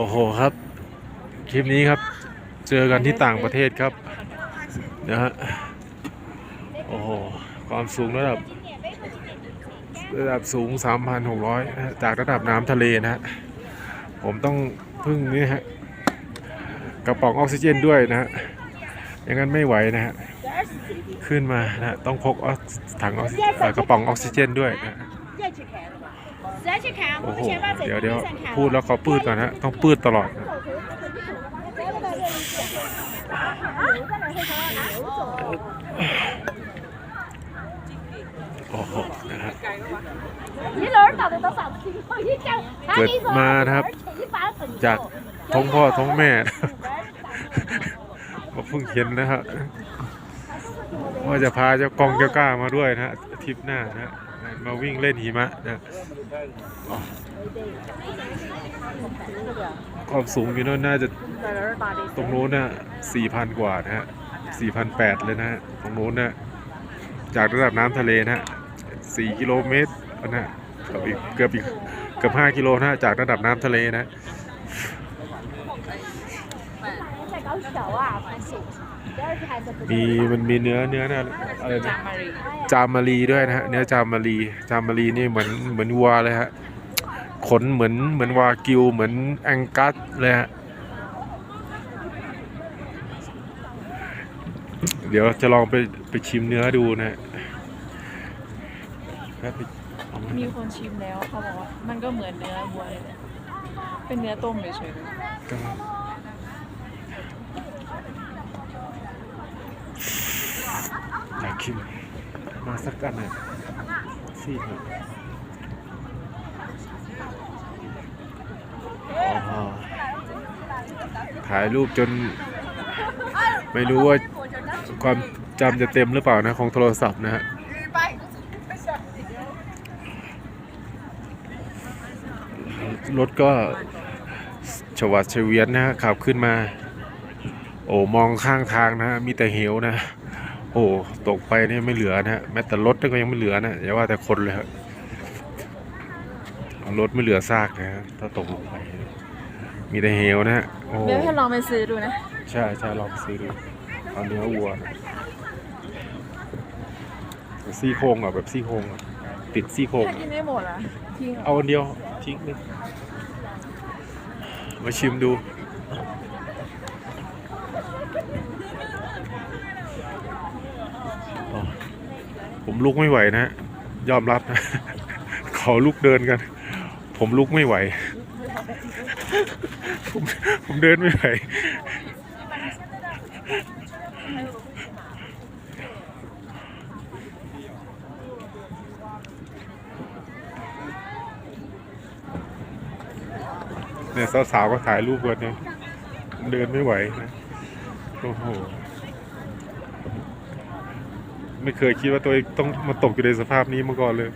โอ้โหครับ คลิปนี้ครับ เจอกันที่ต่างประเทศครับนะฮะโอ้โห ความสูงระดับ ระดับสูง 3,600จากระดับน้ำทะเลนะฮะผมต้องพึ่งนี่ฮะกระป๋องออกซิเจนด้วยนะฮะอย่างนั้นไม่ไหวนะฮะขึ้นมานะต้องพกถังออกกระป๋องออกซิเจนด้วยนะ โอ้โหเดี๋ยวเดี๋ยวพูดแล้วเขาปืดก่อนฮะต้องปืดตลอด โอ้โหนะฮะเกิดมาครับ จากท้องพ่อท้องแม่ก็เพิ่งเห็นนะฮะว่าจะพาเจ้ากองเจ้าก้ามาด้วยนะฮะทริปหน้านะฮะ มาวิ่งเล่นหิมะนะความสูงอยู่น่นน่าจะตรงโน้นน่ะสี่พันกว่านะฮะสี่พันแปดเลยนะฮะตรงโน้นน่ะจากระดับน้ำทะเลนะฮะสี่กิโลเมตรนะฮะเกือบอีกเกือบเกือบห้ากิโลนะจากระดับน้ำทะเลนะ มีมันมีเนื้อเนื้อนะอะไรนะจามารีด้วยนะฮะเนื้อจามารีจามารีนี่เหมือนเหมือนวัวเลยฮะขนเหมือนเหมือนวากิวเหมือนแองกัสเลยฮะเดี๋ยวจะลองไปไปชิมเนื้อดูนะฮะแป๊บนึงเอามามีคนชิมแล้วเขาบอกว่ามันก็เหมือนเนื้อวัวเลยแหละเป็นเนื้อต้มเฉยก็อยาก ชิมมาสักกันน่ะซีดหน่อยอ๋อถ่ายรูปจน ไม่รู้ว่าความจำจะเต็มหรือเปล่านะ ของโทรศัพท์นะฮะรถก็ชวัดเฉวียนนะฮะขับขึ้นมา โอ้ มองข้างทางนะฮะ มีแต่เหวนะ โอ้ตกไปเนี่ยไม่เหลือนะฮะแม้แต่รถก็ยังไม่เหลือนะอย่าว่าแต่คนเลยครับรถไม่เหลือซากนะฮะถ้าตกลงไป มีแต่เหวนะฮะโอ้ๆเดี๋ยวให้ลองไปซื้อดูนะ ใช่ใช่ลองไปซื้อดูเอาเนื้อวัวนะซี่โครงอะแบบซี่โครงอะติดซี่โครงถ้าอะกินไม่หมดอะทิ้งเหรอเอาอันเดียวทิ้งเลยมาชิมดู ผมลุกไม่ไหวนะยอมรับนะขอลุกเดินกัน ผมลุกไม่ไหว ผมผมเดินไม่ไหวเนี่ยสาวๆก็ถ่ายรูปกันเนี่ยเดินไม่ไหวนะโอ้โห ไม่เคยคิดว่าตัวเองต้องมาตกอยู่ในสภาพนี้มาก่อนเลย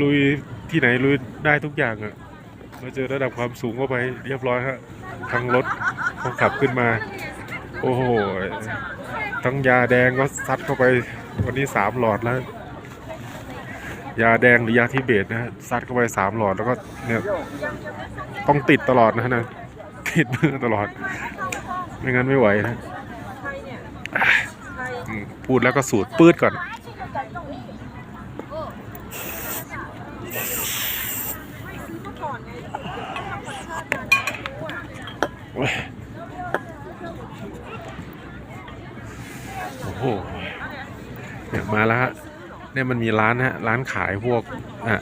ลุยที่ไหนลุยได้ทุกอย่างอะมาเจอระดับความสูงเข้าไปเรียบร้อยฮะทั้งรถพอขับขึ้นมา โอ้โหทั้งยาแดงก็ซัดเข้าไปวันนี้สามหลอดแล้ว ยาแดงหรือยาทิเบตนะฮะซัดเข้าไปสามหลอดแล้วก็เนี่ยต้องติดตลอดนะนะติดมือตลอด ไม่งั้นไม่ไหวนะ พูดแล้วก็สูดปืดก่อนโอ้โอ้โหเนี่ยมาแล้วฮะเนี่ยมันมีร้านฮะ ร้านขายพวกอะ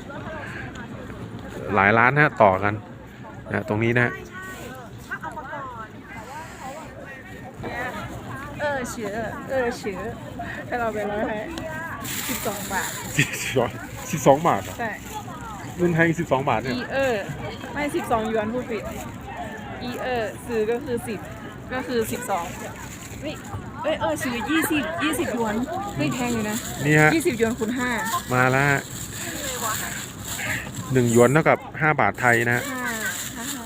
หลายร้านฮะ ต่อกันนะตรงนี้นะฮะ เออเชื้อเออเชื้อให้เราไปร้อยให้สิบสองบาทสิบสองสิบสองบาทเหรอใช่เงินไทยสิบสองบาทเนี่ย อีเออไม่สิบสองยวนผู้ผิดอีเออซื้อก็คือสิบก็คือสิบสองนี่เอ้ยเออซื้อยี่สิบยี่สิบยวนไม่แพงเลยนะนี่ฮะ ยี่สิบยวนคูณห้ามาแล้วฮะหนึ่งหยวนเท่ากับห้าบาทไทยนะฮะห้าห้าห้า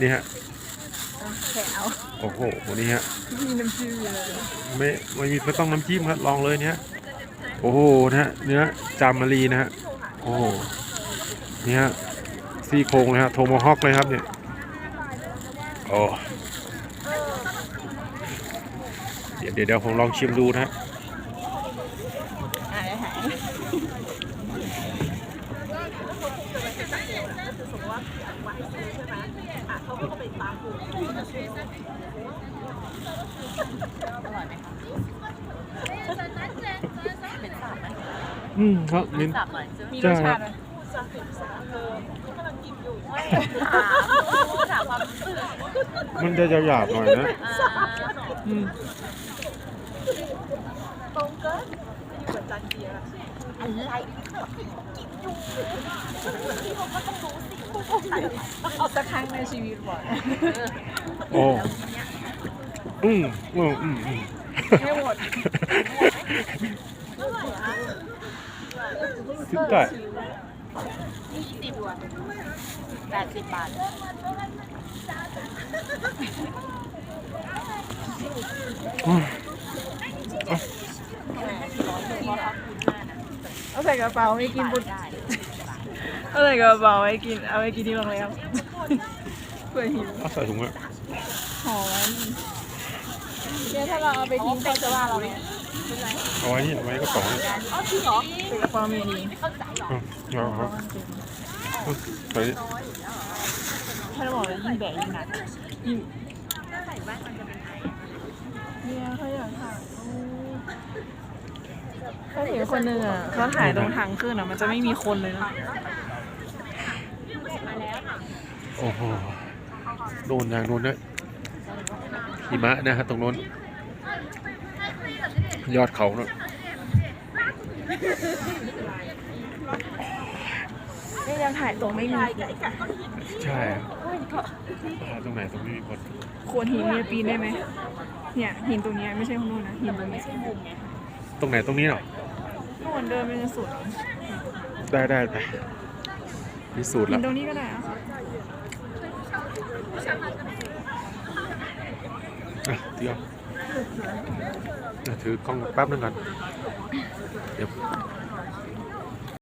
นี่ฮะแถวโอ้โหนี่ฮะมีน้ำจิ้มอยู่เลยไม่ไม่มีไม่ต้องน้ำจิ้มครับลองเลยเนี่ยโอ้โหนะฮะเนื้อจามมารีนะฮะโอ้โหนี่ฮะซี่โครงเลยครับโทโมฮอคเลยครับเนี่ยโอ้เดี๋ยวเดี๋ยวเดี๋ยวผมลองชิมดูนะฮะ หายหาย อร่อยไหมคะเป็นสาบไหมอืมครับมินสาบหน่อยมีรใช่สครัชาบติไหมถามความรู้สึกมันจะหยาบๆหน่อยนะอืมเอา สักครั้งในชีวิตบ่อยโอ้อืมอืมอืมอืมให้หมดถึงไก่ยี่สิบแปดสิบบาทอืม เอาใส่กระเป๋าไม่กินบุญเอาใส่กระเป๋าไว้กิน เอาไว้กินที่โรงแรมเพื่อหิวเอาใส่ถุงอะหอมเนี่ยถ้าเราเอาไปทิ้งเขาจะว่าเราไหมเอาไว้นี่เอาไว้กระเป๋านี่อ๋อจริงเหรอใส่กระเป๋ามีนี้อืมเอาครับใส่นี่ถ้าเราบอกเลยยิ่งแบกยิ่งหนักยิ่งเนี่ยเขาอยากถ่าย ถ้าเห็นคนหนึ่งอะเขาถ่ายตรงทางขึ้นอะ มันจะไม่มีคนเลยนะ โอ้โหโดนทางโน้นนะหิมะนะฮะตรงโน้น ยอดเขาเนอะนี่ยังถ่ายตรงไม่มีใช่ครับตรงไหนตรงไม่มีคนโคนหินเนี่ยปีนได้ไหมเนี่ยหินตรงเนี้ยไม่ใช่ของนู่นนะหินตรงเนี้ยต รงไหนตรงนี้เหรอนู่นเดินไปจนสุดได้ได้ไปพิสูจน์หิละนตรงนี้ก็ได้อะอะเดี๋ยวอะถือกล้องแป๊บนึงก่อนเดี๋ยว